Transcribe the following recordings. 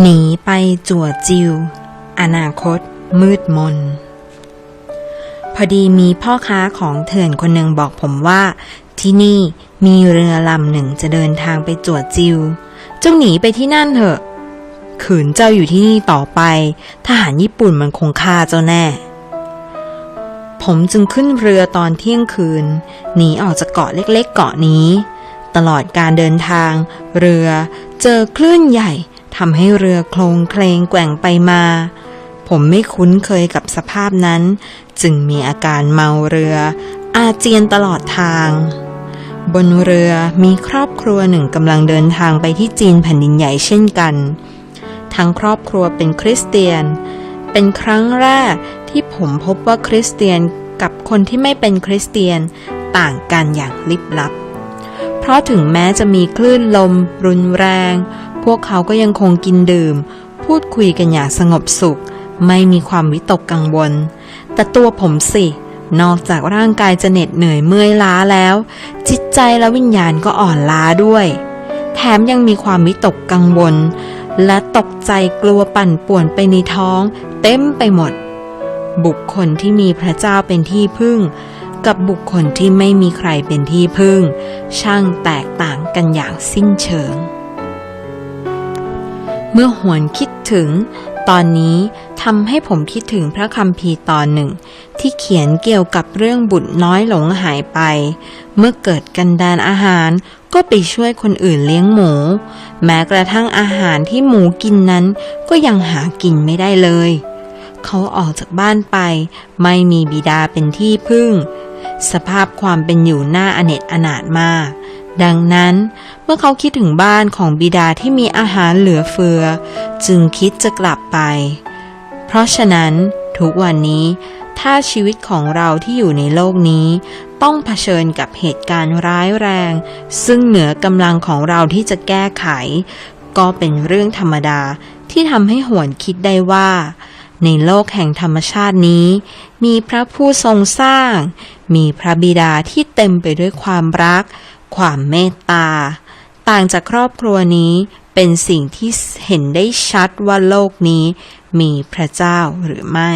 หนีไปจั่วจิว อนาคต มืดมน พอดีมีพ่อค้าของเถื่อนคนหนึ่งบอกผมว่า ที่นี่มีเรือลำหนึ่งจะเดินทางไปจั่วจิวจ้าหนีไปที่นั่นเถอะ ขืนเจ้าอยู่ที่นี่ต่อไป ทหารญี่ปุ่นมันคงฆ่าเจ้าแน่ ผมจึงขึ้นเรือตอนเที่ยงคืน หนีออกจากเกาะเล็กๆ เกาะนี้ ตลอดการเดินทาง เรือเจอคลื่นใหญ่ ทำให้เรือโคลงเคลงแกว่งไปมา ผมไม่คุ้นเคยกับสภาพนั้น จึงมีอาการเมาเรือ อาเจียนตลอดทาง บนเรือมีครอบครัวหนึ่งกำลังเดินทางไปที่จีนแผ่นดินใหญ่เช่นกัน ทั้งครอบครัวเป็นคริสเตียน เป็นครั้งแรกที่ผมพบว่าคริสเตียนกับคนที่ไม่เป็นคริสเตียนต่างกันอย่างลิบลับ เพราะถึงแม้จะมีคลื่นลมรุนแรง พวกเขาก็ยังคงกินดื่ม พูดคุยกันอย่างสงบสุข ไม่มีความวิตกกังวล แต่ตัวผมสิ นอกจากร่างกายจะเหน็ดเหนื่อยเมื่อยล้าแล้ว จิตใจและวิญญาณก็อ่อนล้าด้วย แถมยังมีความวิตกกังวล และตกใจกลัวปั่นป่วนไปในท้อง เต็มไปหมด บุคคลที่มีพระเจ้าเป็นที่พึ่งกับบุคคลที่ไม่มีใครเป็นที่พึ่ง ช่างแตกต่างกันอย่างสิ้นเชิง เมื่อหวนคิดถึง ตอนนี้ทำให้ผมคิดถึงพระคัมภีร์ตอนหนึ่ง ที่เขียนเกี่ยวกับเรื่องบุตรน้อยหลงหายไป เมื่อเกิดกันดานอาหารก็ไปช่วยคนอื่นเลี้ยงหมู แม้กระทั่งอาหารที่หมูกินนั้นก็ยังหากินไม่ได้เลย เขาออกจากบ้านไป ไม่มีบิดาเป็นที่พึ่ง สภาพความเป็นอยู่น่าอเนจอนาถมาก ดังนั้นเมื่อเขาคิดถึงบ้านของบิดาที่มีอาหารเหลือเฟือ จึงคิดจะกลับไป เพราะฉะนั้นทุกวันนี้ ถ้าชีวิตของเราที่อยู่ในโลกนี้ ต้องเผชิญกับเหตุการณ์ร้ายแรง ซึ่งเหนือกำลังของเราที่จะแก้ไข ก็เป็นเรื่องธรรมดาที่ทำให้หวนคิดได้ว่า ในโลกแห่งธรรมชาตินี้ มีพระผู้ทรงสร้าง มีพระบิดาที่เต็มไปด้วยความรัก ความเมตตา ต่างจากครอบครัวนี้เป็นสิ่งที่เห็นได้ชัดว่าโลกนี้มีพระเจ้าหรือไม่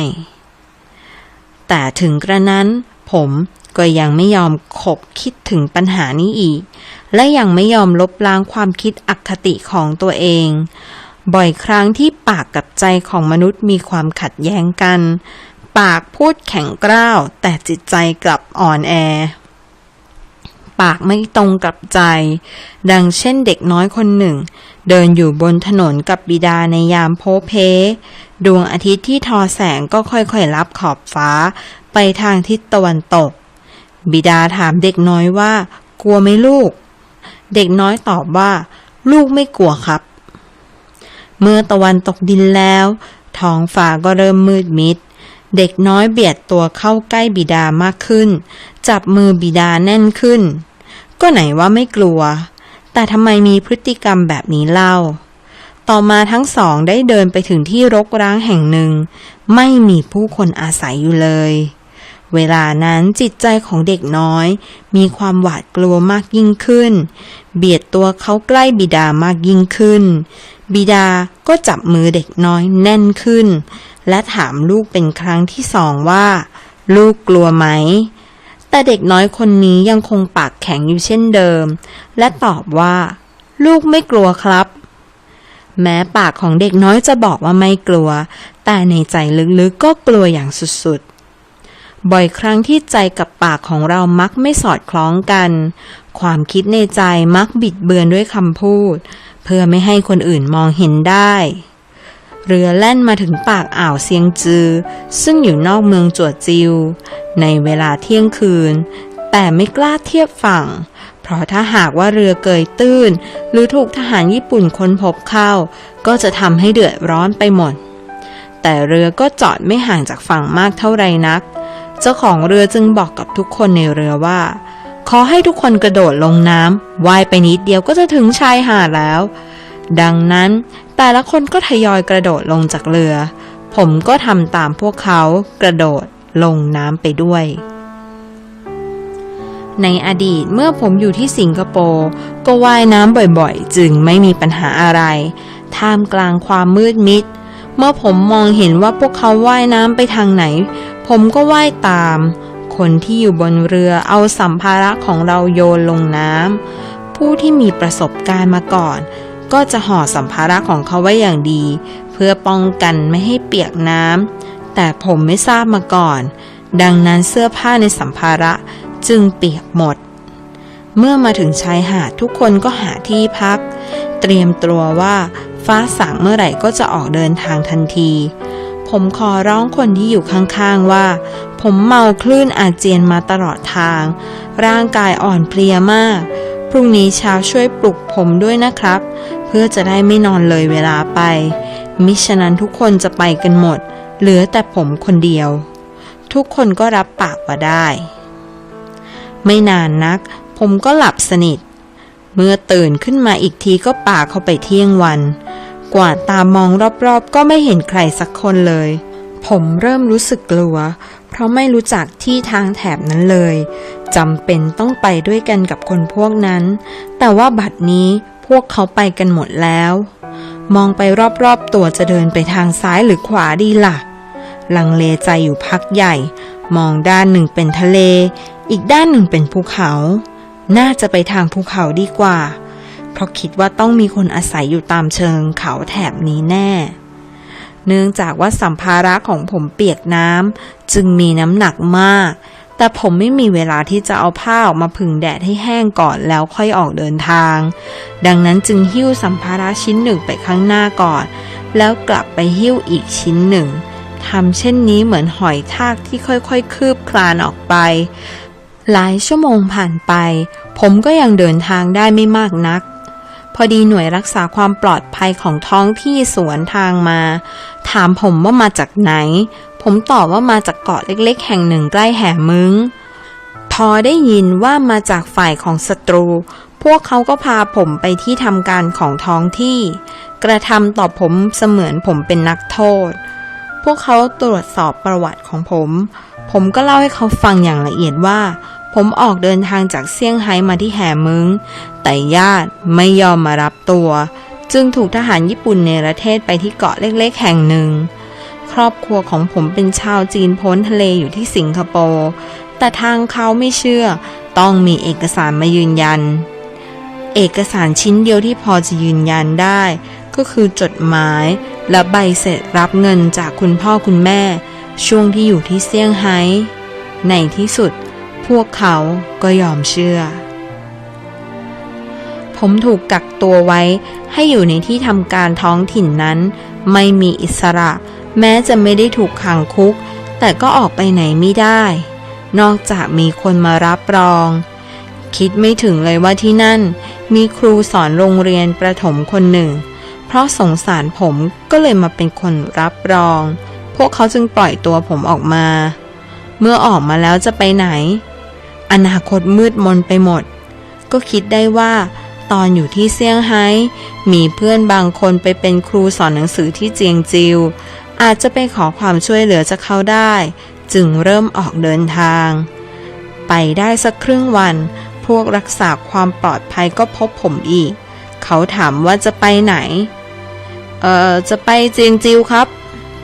แต่ถึงกระนั้นผมก็ยังไม่ยอมขบคิดถึงปัญหานี้อีก และยังไม่ยอมลบล้างความคิดอคติของตัวเอง บ่อยครั้งที่ปากกับใจของมนุษย์มีความขัดแย้งกัน ปากพูดแข็งกร้าวแต่จิตใจกลับอ่อนแอ ปากไม่ตรงกับใจ ดังเช่นเด็กน้อยคนหนึ่ง เดินอยู่บนถนนกับบิดาในยามโพเพ ดวงอาทิตย์ที่ทอแสงก็ค่อยๆรับขอบฟ้าไปทางทิศตะวันตก บิดาถามเด็กน้อยว่า กลัวไหมลูก เด็กน้อยตอบว่า ลูกไม่กลัวครับ เมื่อตะวันตกดินแล้ว ท้องฟ้าก็เริ่มมืดมิด เด็กน้อยเบียดตัวเข้าใกล้บิดามากขึ้น จับมือบิดาแน่นขึ้น ก็ไหนว่าไม่กลัว แต่ทำไมมีพฤติกรรมแบบนี้เล่า ต่อมาทั้งสองได้เดินไปถึงที่รกร้างแห่งหนึ่ง ไม่มีผู้คนอาศัยอยู่เลย เวลานั้นจิตใจของเด็กน้อย มีความหวาดกลัวมากยิ่งขึ้น เบียดตัวเขาใกล้บิดามากยิ่งขึ้น บิดาก็จับมือเด็กน้อยแน่นขึ้น และถามลูกเป็นครั้งที่สองว่า ลูกกลัวไหม แต่เด็กน้อยคนนี้ยังคงปากแข็งอยู่เช่นเดิม และตอบว่า ลูกไม่กลัวครับ แม้ปากของเด็กน้อยจะบอกว่าไม่กลัว แต่ในใจลึกๆก็กลัวอย่างสุดๆบ่อยครั้งที่ใจกับปากของเรามักไม่สอดคล้องกัน ความคิดในใจมักบิดเบือนด้วยคำพูด เพื่อไม่ให้คนอื่นมองเห็นได้ เรือแล่นมาถึงปากอ่าวเซียงจือ ซึ่งอยู่นอกเมืองจั่วจิว ในเวลาเที่ยงคืน แต่ไม่กล้าเทียบฝั่ง เพราะถ้าหากว่าเรือเกยตื้น หรือถูกทหารญี่ปุ่นค้นพบเข้า ก็จะทำให้เดือดร้อนไปหมด แต่เรือก็จอดไม่ห่างจากฝั่งมากเท่าไรนัก เจ้าของเรือจึงบอกกับทุกคนในเรือว่า ขอให้ทุกคนกระโดดลงน้ำว่ายไปนิดเดียวก็จะถึงชายหาดแล้ว ดังนั้นแต่ละคนก็ทยอยกระโดดลงจากเรือ ผมก็ทำตามพวกเขากระโดดลงน้ำไปด้วย ในอดีตเมื่อผมอยู่ที่สิงคโปร์ก็ว่ายน้ำบ่อยๆ จึงไม่มีปัญหาอะไร ท่ามกลางความมืดมิด เมื่อผมมองเห็นว่าพวกเขาว่ายน้ำไปทางไหน ผมก็ว่ายตาม คนที่อยู่บนเรือเอาสัมภาระของเราโยนลงน้ำผู้ที่มีประสบการณ์มาก่อน ก็จะห่อสัมภาระของเขาไว้อย่างดี เพื่อป้องกันไม่ให้เปียกน้ำแต่ผมไม่ทราบมาก่อน ดังนั้นเสื้อผ้าในสัมภาระจึงเปียกหมด เมื่อมาถึงชายหาดทุกคนก็หาที่พัก เตรียมตัวว่าฟ้าสางเมื่อไหร่ก็จะออกเดินทางทันที ผมขอร้องคนที่อยู่ข้างๆว่า ผมเมาคลื่นอาเจียนมาตลอดทาง ร่างกายอ่อนเพลียมาก พรุ่งนี้เช้าช่วยปลุกผมด้วยนะครับ พื่อจะได้ไม่นอนเลยเวลาไป มิฉะนั้นทุกคนจะไปกันหมด เหลือแต่ผมคนเดียว ทุกคนก็รับปากว่าได้ ไม่นานนัก ผมก็หลับสนิท เมื่อตื่นขึ้นมาอีกทีก็ป่าเข้าไปเที่ยงวัน กวาดตามองรอบๆ ก็ไม่เห็นใครสักคนเลย ผมเริ่มรู้สึกกลัว เพราะไม่รู้จักที่ทางแถบนั้นเลยจำเป็นต้องไปด้วยกันกับคนพวกนั้น แต่ว่าบัดนี้ พวกเขาไปกันหมดแล้ว มองไปรอบๆตัวจะเดินไปทางซ้ายหรือขวาดีล่ะ ลังเลใจอยู่พักใหญ่ มองด้านหนึ่งเป็นทะเล อีกด้านหนึ่งเป็นภูเขา น่าจะไปทางภูเขาดีกว่า เพราะคิดว่าต้องมีคนอาศัยอยู่ตามเชิงเขาแถบนี้แน่ เนื่องจากว่าสัมภาระของผมเปียกน้ำจึงมีน้ำหนักมาก แต่ผมไม่มีเวลาที่จะเอาผ้าออกมาผึ่งแดดให้แห้งก่อนแล้วค่อยออกเดินทาง ดังนั้นจึงหิ้วสัมภาระชิ้นหนึ่งไปข้างหน้าก่อน แล้วกลับไปหิ้วอีกชิ้นหนึ่งทำเช่นนี้เหมือนหอยทากที่ค่อยๆ คืบคลานออกไป หลายชั่วโมงผ่านไป ผมก็ยังเดินทางได้ไม่มากนัก พอดีหน่วยรักษาความปลอดภัยของท้องที่สวนทางมา ถามผมว่ามาจากไหน ผมตอบว่ามาจากเกาะเล็กๆ แห่งหนึ่งใกล้แห่มึง พอได้ยินว่ามาจากฝ่ายของศัตรู พวกเขาก็พาผมไปที่ทำการของท้องที่ กระทำต่อผมเสมือนผมเป็นนักโทษ พวกเขาตรวจสอบประวัติของผม ผมก็เล่าให้เขาฟังอย่างละเอียดว่า ผมออกเดินทางจากเซี่ยงไฮ้มาที่แห่มึง แต่ญาติไม่ยอมมารับตัว จึงถูกทหารญี่ปุ่นเนประเทศไปที่เกาะเล็ก ๆ แห่งหนึ่ง ครอบครัวของผมเป็นชาวจีนพ้นทะเลอยู่ที่สิงคโปร์แต่ทางเขาไม่เชื่อ ต้องมีเอกสารมายืนยัน เอกสารชิ้นเดียวที่พอจะยืนยันได้ ก็คือจดหมายและใบเสร็จรับเงินจากคุณพ่อคุณแม่ ช่วงที่อยู่ที่เซี่ยงไฮ้ในที่สุดพวกเขาก็ยอมเชื่อ ผมถูกกักตัวไว้ให้อยู่ในที่ทำการท้องถิ่นนั้น ไม่มีอิสระ แม้จะไม่ได้ถูกขังคุก แต่ก็ออกไปไหนไม่ได้ นอกจากมีคนมารับรอง คิดไม่ถึงเลยว่าที่นั่น มีครูสอนโรงเรียนประถมคนหนึ่ง เพราะสงสารผมก็เลยมาเป็นคนรับรอง พวกเขาจึงปล่อยตัวผมออกมา เมื่อออกมาแล้วจะไปไหน อนาคตมืดมนไปหมด ก็คิดได้ว่าตอนอยู่ที่เซี่ยงไฮ้มีเพื่อนบางคนไปเป็นครูสอนหนังสือที่เจียงจิว อาจจะไปขอความช่วยเหลือจากเขาได้ จึงเริ่มออกเดินทาง ไปได้สักครึ่งวัน พวกรักษาความปลอดภัยก็พบผมอีก เขาถามว่าจะไปไหน เอ่อ จะไปเจียงจิวครับ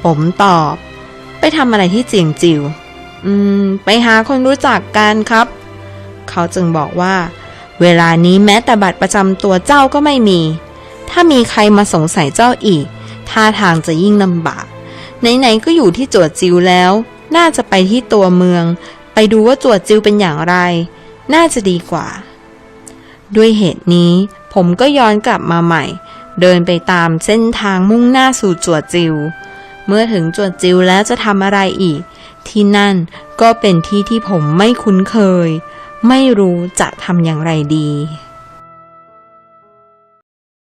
ผมตอบ ไปทำอะไรที่เจียงจิว อืม ไปหาคนรู้จักกันครับ เขาจึงบอกว่า เวลานี้แม้แต่บัตรประจำตัวเจ้าก็ไม่มี ถ้ามีใครมาสงสัยเจ้าอีกท่าทางจะยิ่งลำบาก ไหนๆก็อยู่ที่จวดจิวแล้ว น่าจะไปที่ตัวเมือง ไปดูว่าจวดจิวเป็นอย่างไร น่าจะดีกว่า ด้วยเหตุนี้ ผมก็ย้อนกลับมาใหม่ เดินไปตามเส้นทางมุ่งหน้าสู่จวดจิว เมื่อถึงจวดจิวแล้วจะทำอะไรอีก ที่นั่นก็เป็นที่ที่ผมไม่คุ้นเคย ไม่รู้จะทำอย่างไรดี